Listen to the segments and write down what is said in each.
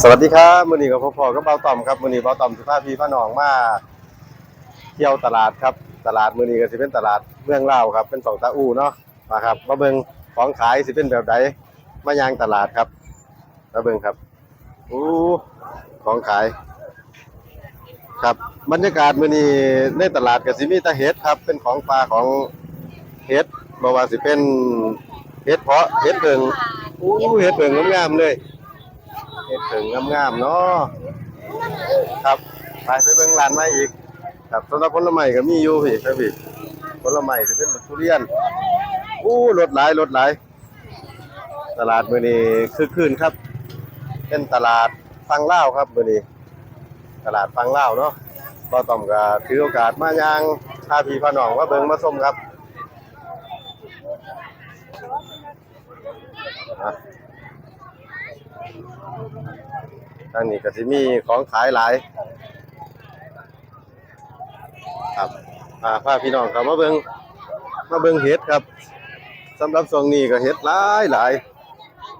สวัสดีครับมื้อนี้กับพ่อพ่อกับเบาต่อมครับมื้อนี้เบาต่อมสิพาพี่พาน้องมาเที่ยวตลาดครับ ตลาดมื้อนี้ก็สิเป็นตลาดเมืองเลาครับ เป็นสองตาอูเนาะมาครับมาเบิงของขายสิเป็นแบบใดมายางตลาดครับมาเบิงครับอู้ของขาย ครับ บรรยากาศมือนี้ในตลาดก็สิมีต่เห็ดครับ เป็นของปลาของเห็ดบ่ว่าสิเป็นเห็ดเพาะเห็ดเพิงอู้เห็ดเพิงงามๆเลย เฮ็ดถึงงามๆเนาะครับไปไปเบิ่งร้านใหม่อีก ครับสำหรับผลไม้ก็มีอยู่พี่ครับพี่ผลไม้สิเป็นทุเรียนอู้รถหลายรถหลายตลาดมื้อนี้คึกคืนครับ เป็นตลาดฟังเลาครับมื้อนี้ตลาดฟังเลาเนาะก็ต้องก็ถือโอกาสมาย่างพาพี่พาน้องมาเบิ่งมาชมครับอะ ทางนี้ก็สิมีของขายหลาย ครับอ่าพาพี่น้องเข้ามาเบิงมาเบิงเห็ดครับสำหรับช่วงนี้ก็เห็ดหลายหลาย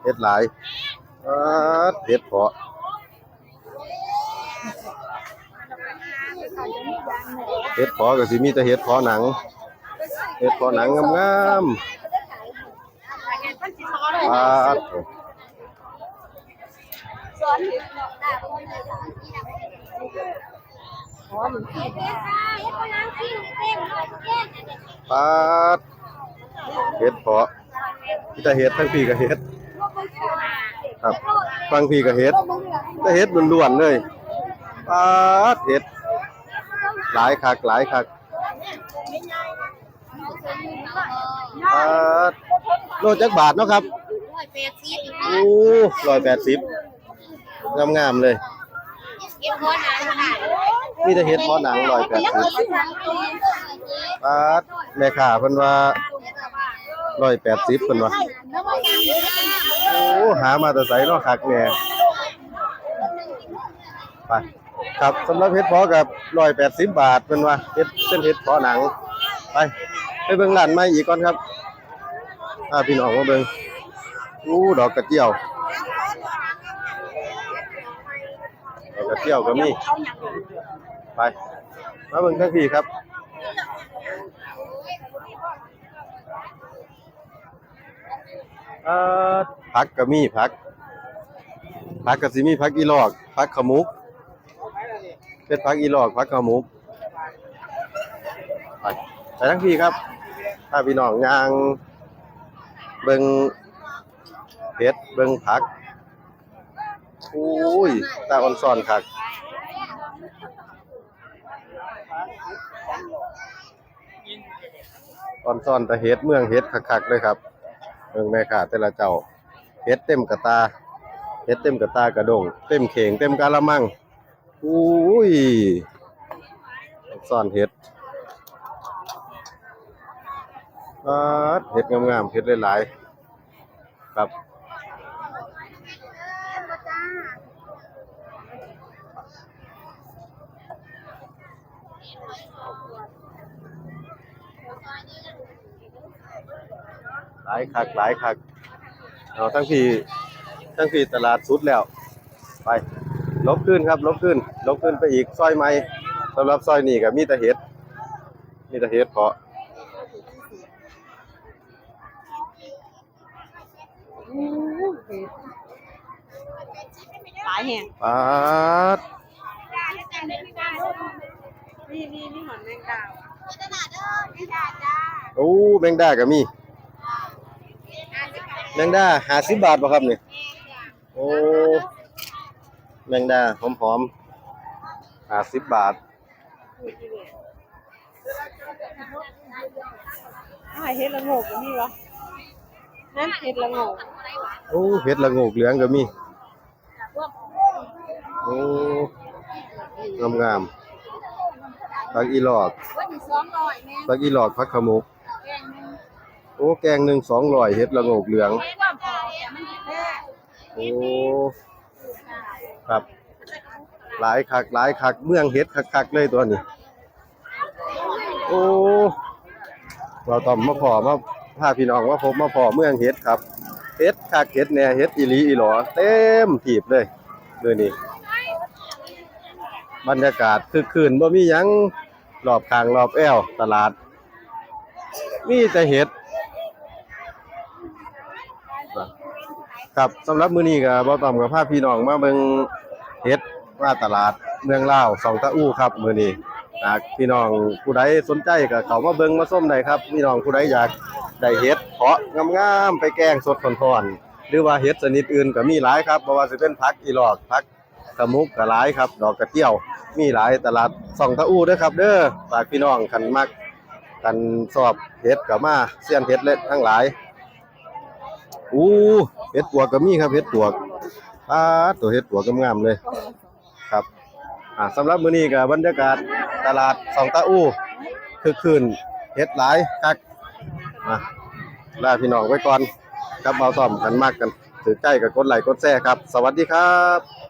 เห็ดหลายเห็ดเพาะเห็ดพาะก็สิมีแต่เห็ดพาะหนัง เห็ดพาะหนังงามๆอ่า ปาดเห็ดเพาะมีแต่เห็ดทั้งพี่ก็เห็ดครับฟังพี่ก็เห็ดแต่เห็ดล้วนๆเลยปาดเห็ดหลายคักหลายคักปาดโลจักบาทเนาะครับร้อยแปดสิบโอ้ร้อยแปดสิบ งามๆเลย มีแต่เห็ดเพาหนังร้อยแปดสิบปาดแม่ค้าเพิ่นว่าร้อยแปดสิบเพิ่นว่าโอ้หามาแต่ไสเนาะคักแหน่ไปครับสำหรับเฮ็ดพาะกับ180บบาทเป็นว่าเฮ็ดเป็นเฮ็ดพาะหนัง ไปไปเบิ่งร้านใหม่อีกก่อนครับพาพี่น้องมาเบิ่งอู้ดอกกระเจียวดอ กกระเจียวก็มีไป มาเบิ่งทั้งพี่ครับเอ่อผักก็มีผักผักก็สิมีผักอีหลอกผักขมุกเป็นผักอีหลอกผักขมุกไปไปทั้งพี่ครับ ถ้าพี่น้องย่างเบิ่งเห็ดเบิ่งผัก อุ้ยตาอ่อนซ่อนคักอ่อนซ่อนแต่เห็ดเมืองเห็ดคักๆเลยครับเบิ่งแม่ค้าแต่ละเจ้าเฮ็ดเต็มกระตาเฮ็ดเต็มกระตากระดง เต็มเข่งเต็มกะละมังอุ้ยซ่อนเฮ็ดปาดเฮ็ดงามๆเฮ็ดหลายๆครับ หลายคักหลายคักเอาทั้งพี่ทั้งพี่ตลาดสุดแล้ว ไป ลบขึ้นครับ ลบขึ้น ลบขึ้นไปอีกซอยใหม่สำหรับซอยนี้ก็มีแต่เห็ดมีแต่เห็ดเพาะหลายแห่งปาด นี่นี่นี่หอนแมงดาตลาดเด้อพี่ดาจ้าโอ้แมงดาก็มี แมงดาห้าสิบบาทป่ะครับนี่โอ้ แมงดาหอมๆห้าสิบบาทอ้ายเฮ็ดละโงกก็มีวะนั่นเฮ็ดละโงกโอ้เห็ดละโงกเหลืองก็มีโอ้งามงามๆ ผักอีหลอกวันที่สองร้อยแม่ผักอีหลอกผักขมุกโอ้แกงหนึ่งสองร้อยเห็ดละโงกเหลืองไม่ว่าพอแต่มันแค่โอ้ครับ หลายคักหลายคักเมืองเห็ดคักๆเลยตัวนี้ โอ้เราต้องมาพอมาพาพี่น้องมาพบมาพอเมืองเห็ดครับเห็ดคักเห็ดแหน่เห็ดอีหลีอีหลอเต็มถีบเลยมื้อนี้ บรรยากาศคือคืนบ่มีหยังรอบข้างรอบแอวตลาด มีแต่เห็ดครับสำหรับมื้อนี้ก็บ่ต้องกับพาพี่น้องมาเบิ่งเฮ็ดว่าตลาดเมืองลาวสองตะอู้ครับมื้อนี้หากพี่น้องผู้ใดสนใจก็เข้ามาเบิ่งมาส้มได้ครับ พี่น้องผู้ใดอยากได้เฮ็ดเพาะงามๆไปแกงสดร้อนๆหรือว่าเฮ็ดชนิดอื่นก็มีหลายครับบ่ว่าสิเป็นผักอีหลอกผัก กระมุกก็หลายครับ ดอกกระเจียว มีหลายตลาดส่องตะอู้ด้อครับ เด้อฝากพี่น้องคันมักกันชอบเฮ็ดก็มาเซียนเฮ็ดเล็ดทั้งหลายอู้เห็ดปวกก็มีครับเห็ดปวกอ่าตัวเห็ดปวกงามๆเลยครับอ่าสำหรับมื้อนี้ก็บบรรยากาศตลาดสองตาอู้คือคืนเห็ดหลายคักอะลาพี่น้องไว้ก่อนกับเบาต้อมกันมากกันถือใกล้กับกดไลค์กดแชร์ครับ สวัสดีครับ